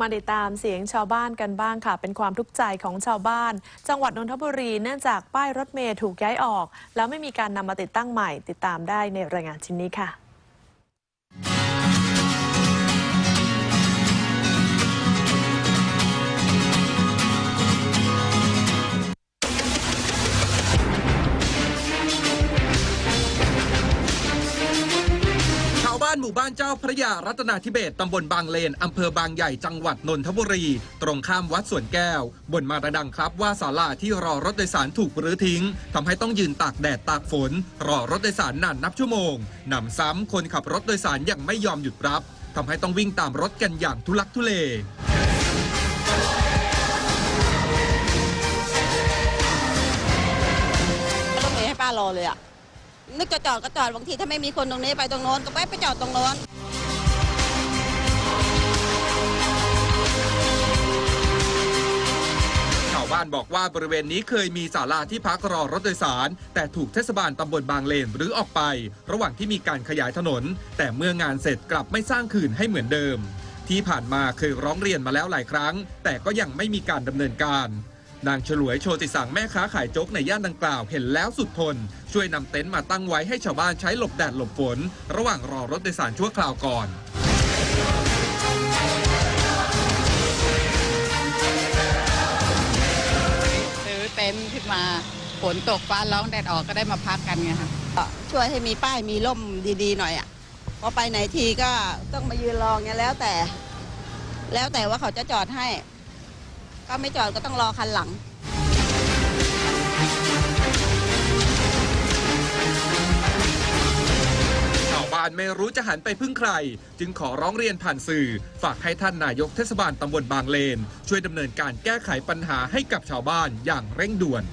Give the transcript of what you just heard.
มาติดตามเสียงชาวบ้านกันบ้างค่ะ เป็นความทุกข์ใจของชาวบ้าน จังหวัดนนทบุรีเนื่องจากป้ายรถเมล์ถูกย้ายออก แล้วไม่มีการนำมาติดตั้งใหม่ ติดตามได้ในรายงานชิ้นนี้ค่ะานหมู่บ้านเจ้าพระยารัตนาธิเบศตำบลบางเลน อำเภอบางใหญ่จังหวัดนนทบุรี ตรงข้ามวัดสวนแก้ว บนมาระดังครับว่าศาลาที่รอรถโดยสารถูกรื้อทิ้งทำให้ต้องยืนตากแดดตากฝน รอรถโดยสารนานนับชั่วโมงหนำซ้ำคนขับรถโดยสารยังไม่ยอมหยุดรับทำให้ต้องวิ่งตามรถกันอย่างทุลักทุเลรถเมย์ให้ป้ารอเลยอะ นึกจะจอดก็จอดบางทีถ้าไม่มีคนตรงนี้ไปตรงโน้นก็ไปไปจอดตรงโน้นชาวบ้านบอกว่าบริเวณนี้เคยมีศาลาที่พักรอรถโดยสาร แต่ถูกเทศบาลตำบลบางเลนหรือออกไป ระหว่างที่มีการขยายถนน แต่เมื่องานเสร็จกลับไม่สร้างคืนให้เหมือนเดิม ที่ผ่านมาเคยร้องเรียนมาแล้วหลายครั้ง แต่ก็ยังไม่มีการดำเนินการ นางฉลวยโชติสังแม่ค้าขายโจ๊กในย่านดังกล่าวเห็นแล้วสุดทน ช่วยนำเต็นท์มาตั้งไว้ให้ชาวบ้านใช้หลบแดดหลบฝน ระหว่างรอรถโดยสารชั่วคราวก่อนซื้อเต็นท์ขึ้นมาฝนตกฟ้าร้องแดดออกก็ได้มาพักกันไงค่ะก็ช่วยให้มีป้ายมีร่มดีๆหน่อยอะพอไปไหนทีก็ต้องมายืนรอเงี้ยแล้วแต่ แล้วแต่ว่าเขาจะจอดให้ ก็ไม่จอดก็ต้องรอคันหลังชาวบ้านไม่รู้จะหันไปพึ่งใคร จึงขอร้องเรียนผ่านสื่อ ฝากให้ท่านนายกเทศบาลตำบลบางเลน ช่วยดำเนินการแก้ไขปัญหาให้กับชาวบ้านอย่างเร่งด่วน